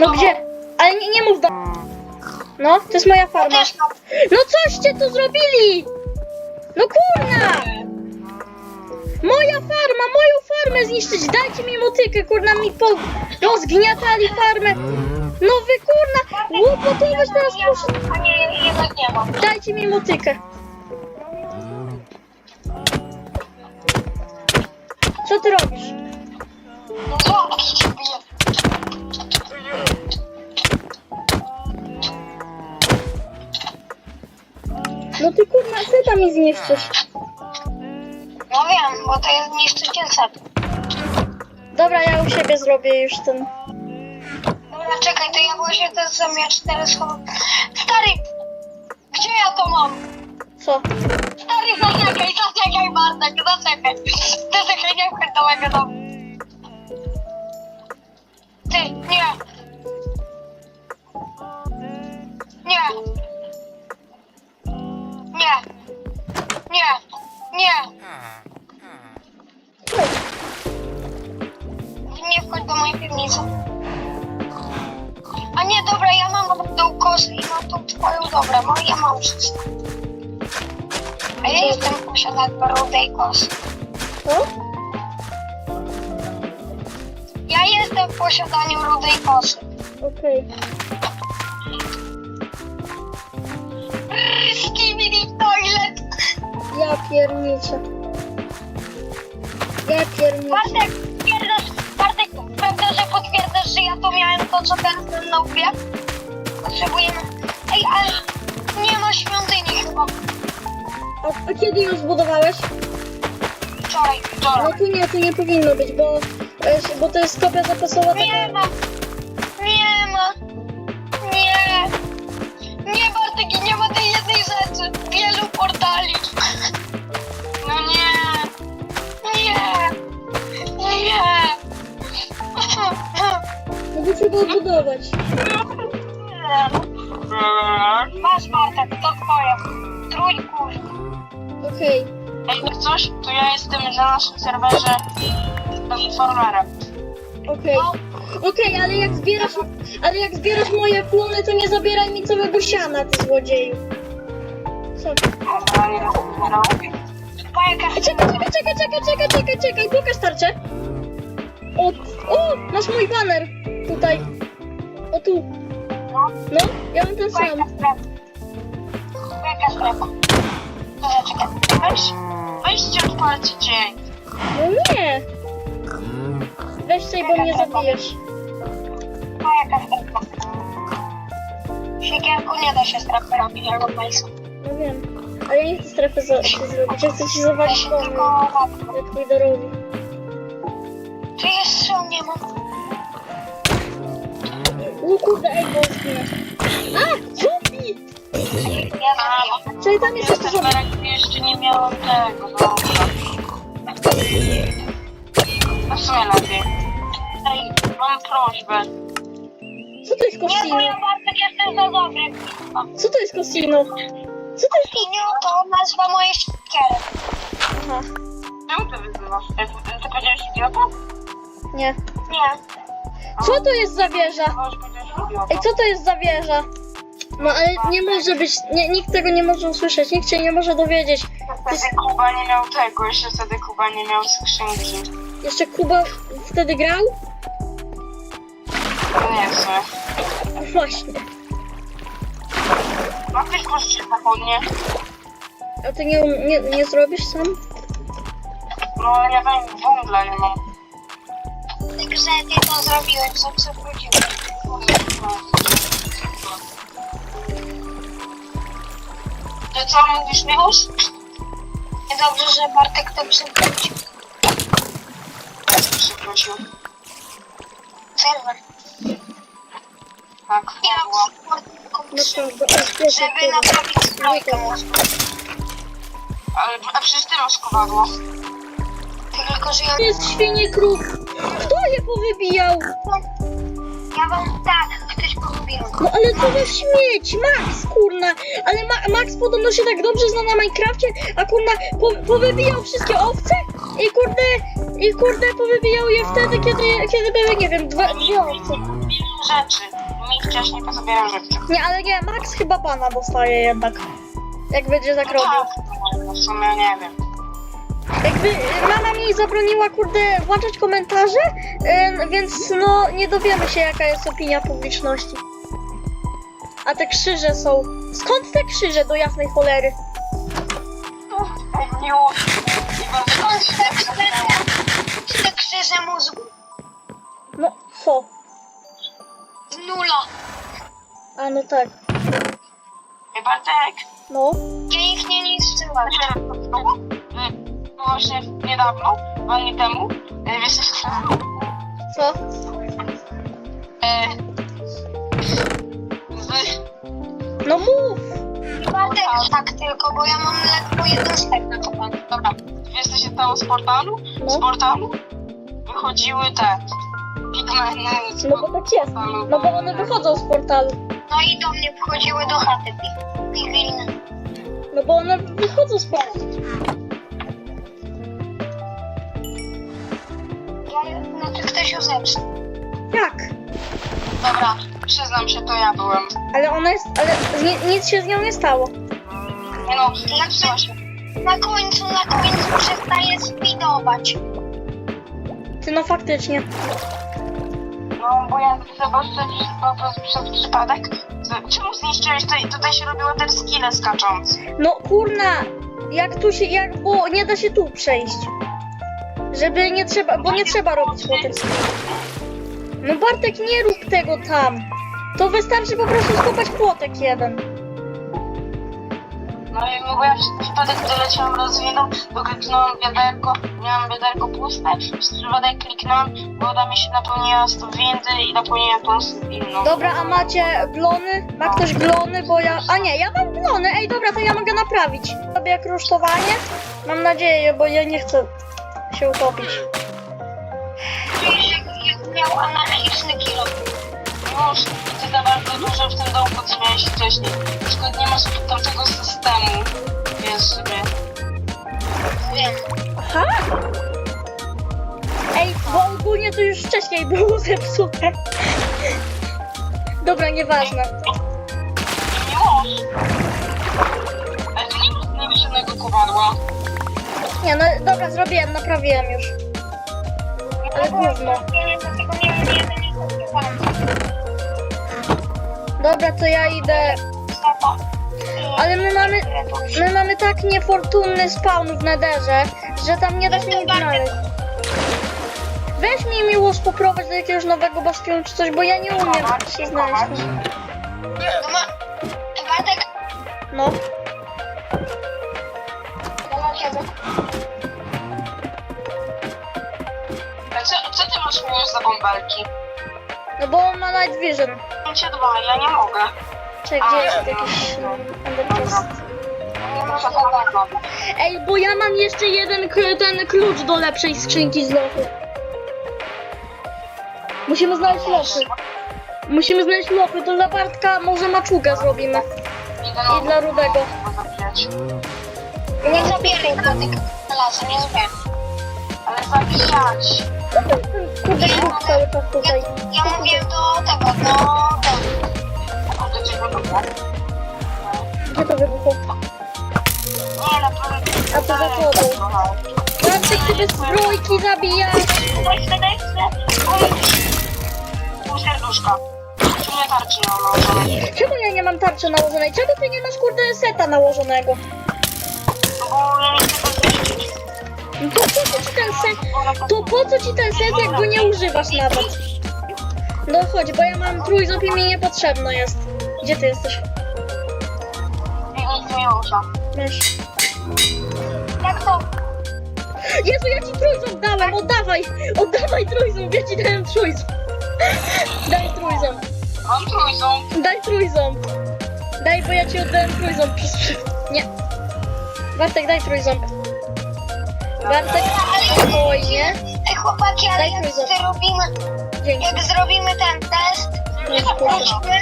No gdzie? Ale nie, nie mów do... No, to jest moja farma. Też. No coście tu zrobili? No kurna! Moja farma, moją farmę zniszczyć. Dajcie mi motykę, kurna mi po... Rozgniatali farmę. No wy kurna, łopotować teraz muszę. A nie, jednak nie mam. Dajcie mi motykę. Co ty robisz? No. No ty kurna, seta mi zniszczysz. No wiem, bo to jest niszczyciel set. Dobra, ja u siebie zrobię już ten. Dobra, czekaj, to ja właśnie ten sam miecz teraz schowam. Stary! Gdzie ja to mam? Co? Stary, zaczekaj, zaczekaj, Bartek, zaczekaj. Zaczekaj, nie wchodź do mojego domu. Ty. Nie. Nie. Nie. Nie. Nie wchodź do mojej piwnicy. A nie, dobra, ja mam tą kosę i mam tą twoją, dobra, no ja mam wszystko. A ja jestem posiadaczem rudej kosy. Ja jestem w posiadaniu rudej kosy. Okej. Skibidi Ja pierniczę. Ja pierniczę. Bartek, twierdzasz, Bartek, prawda, że potwierdzasz, że ja to miałem to, co teraz mam na łbie? Potrzebujemy... Ej, ale nie ma świątyni chyba. A, a kiedy ją zbudowałeś? Wczoraj, No wczoraj. tu nie, tu nie powinno być, bo, e, bo to jest kopia zapasowa Nie taka... ma. Nie ma. Nie. Nie, Bartek, i nie ma tej jednej rzeczy. Wielu portali. No to trzeba odbudować. Masz, Bartek, to twoje. Trójkór. Okej. Ej, jak coś, to ja jestem na naszym serwerze farmerem. Okej. Okej, ale jak zbierasz... Ale jak zbierasz moje plony, to nie zabieraj mi całego siana, ty złodzieju. Co? Bajka. Czekaj, czekaj, czekaj, czekaj, czekaj, czekaj, czekaj, pokaż tarczę. O, o, masz mój baner tutaj. O tu. No, No, ja mam ten sam. bajka strefa. Bajka strefa. Dobra, czekaj. Weź, weźcie odpalcie dzień. No nie. Weź sobie, bo mnie zabijesz. Bajka strefa. Siekierku nie da się strefy robić, albo Mason. No wiem. Ale ja nie chcę strefy za, zrobić. Ja chcę ci zawalić Weź domy. tylko łapkę. Jak Widorowi. Czy jest strzał nie ma? O kurde, ej, bo zginę. A! Zombie! Ja. Czyli tam jest jeszcze zombie. Jeszcze nie miałem tego, dobra. No w sumie lepiej. Ej, mam prośbę. Co to jest Nie, bo Cosino? ja Bartek jestem za dobry. Co to jest Cosino? Co to jest Inio to nazwa mojej siekiery. Aha, Czemu ty wyzywasz? Ty, ty powiedziałeś idiota? nie. Nie. Co to jest za wieża? Ej, co to jest za wieża? No ale nie może być, nie, nikt tego nie może usłyszeć, nikt się nie może dowiedzieć. Wtedy Kuba nie miał tego, jeszcze wtedy Kuba nie miał skrzynki. Jeszcze Kuba wtedy grał? No nie w sumie. No Właśnie. Ma ktoś pożyczyć pochodnie? A ty nie, um- nie, nie zrobisz sam? No ja wiem, węgla nie mam. Także ty to zrobiłeś, co przewróciłeś. To co mówisz, Miłosz? Niedobrze, że Bartek to przewrócił. Przykroczył. Serwer. Tak, Ja. No pierwszy Żeby naprawić może. Ale a przecież ty masz kowadło. Tylko, że ja... To jest świnie kruk. Je powybijał? Ja wam tak, kiedyś polubiłem. No ale co za śmieć, Max, kurna. Ale Ma Max podobno się tak dobrze zna na Minecrafcie, a kurna po powybijał wszystkie owce i kurde, i kurde powybijał je wtedy, kiedy, kiedy były, nie wiem, dwa, dwie owce. Rzeczy. Mi wcześniej pozabieram rzeczy. Nie, ale nie, Max chyba pana dostaje jednak. Jak będzie tak No robił. tak, no w sumie nie wiem. Jakby mama mi zabroniła, kurde, włączać komentarze, więc no nie dowiemy się, jaka jest opinia publiczności. A te krzyże są. Skąd te krzyże do jasnej cholery? Ej, miło. I bardzo Skąd te krzyże, te krzyże mózgu? No, co? Z nula. A no tak. Ej, Bartek. No. Ja ich nie niszczyłam. No właśnie niedawno, dwa dni temu, e, wiesz co się? Co? E, z, No mów! Bartek, tak tylko, bo ja mam lekko jeden stek na dobra, wiesz co się stało z portalu? No. Z portalu wychodziły te pigmeny z No bo tak jest. No bo one wychodzą z portalu. No i do mnie wchodziły do chaty pi- pigliny. No bo one wychodzą z portalu. Ja, znaczy ktoś ją zepsuł. Jak? Dobra, przyznam się, to ja byłem. Ale ona jest. Ale ni nic się z nią nie stało. Nie no, Znaczy, na końcu, na końcu przestaje speedować. Ty no faktycznie. no bo ja zobaczyłem po prostu przez przypadek. Z- Czemu zniszczyłeś to i tutaj się robiło te skille skaczące? No kurna! Jak tu się. Jak. Bo nie da się tu przejść. Żeby nie trzeba. Bo nie trzeba robić waterski. No Bartek, nie rób tego tam. To wystarczy po prostu skopać płotek jeden. No i bo ja przez przypadek doleciałam rozwiną, bo kliknąłem wiaderko, miałam wiaderko puste, przypadek kliknąłem, woda mi się napełniła z tą windy i napełniłem tą z inną. Dobra, a macie glony? Ma ktoś glony, bo ja... A nie, ja mam glony. Ej, dobra, to ja mogę naprawić. Robię jak rusztowanie? Mam nadzieję, bo ja nie chcę się utopić. Miał anarchiczny kilo. Już, ty za bardzo dużo w tym domku, co miałeś wcześniej. Na przykład nie masz tamtego systemu, wiesz sobie. Wiem. Aha! Ej, bo ogólnie to już wcześniej było zepsute. Dobra, nieważne. Miłość! Ale ma nie ma żadnego kowadła. Nie, no dobra, zrobiłem, naprawiłem już. Ale gówno. Dobra, to ja idę... Ale my mamy... My mamy tak niefortunny spawn w nederze, że tam nie da się nic znaleźć. Weź mi miłość poprowadź do jakiegoś nowego bastionu czy coś, bo ja nie umiem się znaleźć. No. Bąbelki? No bo on ma night vision. Mam cię dwa, ja nie mogę. Czy gdzie jest jakiś um, underchest? Nie muszę. Ej, bo ja mam jeszcze jeden k- ten klucz do lepszej skrzynki z lochy. Musimy znaleźć lochy. Musimy znaleźć lochy, to dla Bartka może maczugę zrobimy. I dla Rudego. Nie zabieraj Bartek znalazłem, nie zabieraj. Ale zabijać. Co to jest ten kurde klub cały czas tutaj? Ja, ja mówię do tego, do tego. A do czego to było? Gdzie to wybuchło? Nie, naprawdę. A to za wodą. Bartek, ty bez zbrojki zabijasz. Weź daj Pół serduszka. Tu nie tarczy nie mam nałożonej. Czemu ja nie mam tarczy nałożonej? Czemu ty nie masz kurde seta nałożonego? No bo ja nie chcę. No to po co ci ten set? To po co ci ten set, jak go nie używasz nawet? No chodź, bo ja mam trójząb i mi niepotrzebno jest. Gdzie ty jesteś? Nic nie rusza. Masz. Jak to? Jezu, ja ci trójząb dałem, oddawaj! Oddawaj trójząb, ja ci dałem trójząb. Daj trójząb, Mam trójząb. daj trójząb. Daj, bo ja ci oddałem trójząb przez... Nie. Bartek, daj trójząb. Bartek, spokojnie. Ej chłopaki, ale Daj jak zrobimy, Dzięki. jak zrobimy ten test, Nie wróćmy.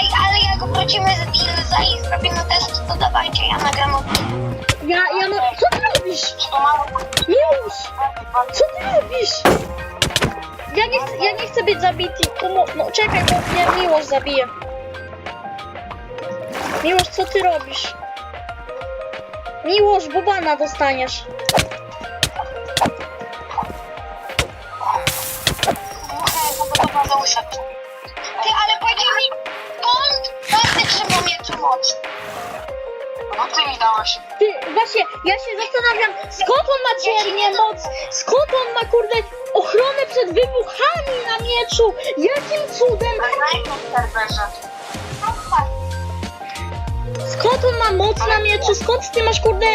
Ej, ale jak wrócimy z Dilza i zrobimy test, to dawajcie, ja nagram od... Ja, ja no, co ty robisz? Mało? Miłosz! Co ty robisz? Ja nie chcę, ja nie chcę być zabity. Pomo- no czekaj, bo mnie Miłosz zabije. Miłosz, co ty robisz? Miłosz, bobana dostaniesz. Ty, ale powiedz mi, skąd każdy trzyma mieczu moc? No ty mi dałeś. Ty, właśnie, ja się zastanawiam, skąd on ma ciernie moc? Skąd on ma, kurde, ochronę przed wybuchami na mieczu? Jakim cudem? Na jakim serwerze? Skąd on ma moc na mieczu? Skąd ty masz, kurde,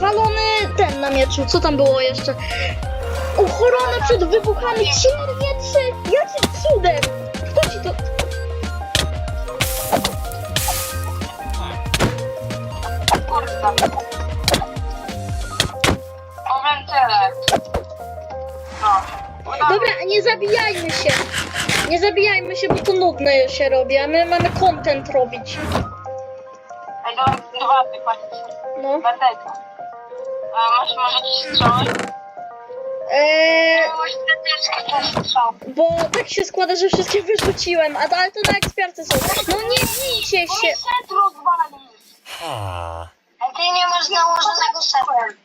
walony ten na mieczu? Co tam było jeszcze? Ochrona przed wybuchami, ciernie trzy! Jakim cudem? Kto ci to... Kurwa. No. Udało. Dobra, nie zabijajmy się. Nie zabijajmy się, bo to nudne się robi, a my mamy content robić. Ej, do, do Bartek, Bartek. No. Bartek. A masz może jakieś strzały? Eee, też strzał. bo tak się składa, że wszystkie wyrzuciłem, a ale to na ekspiarce są. No nie bijcie się. Set rozwalił. A ty nie masz nałożonego setu.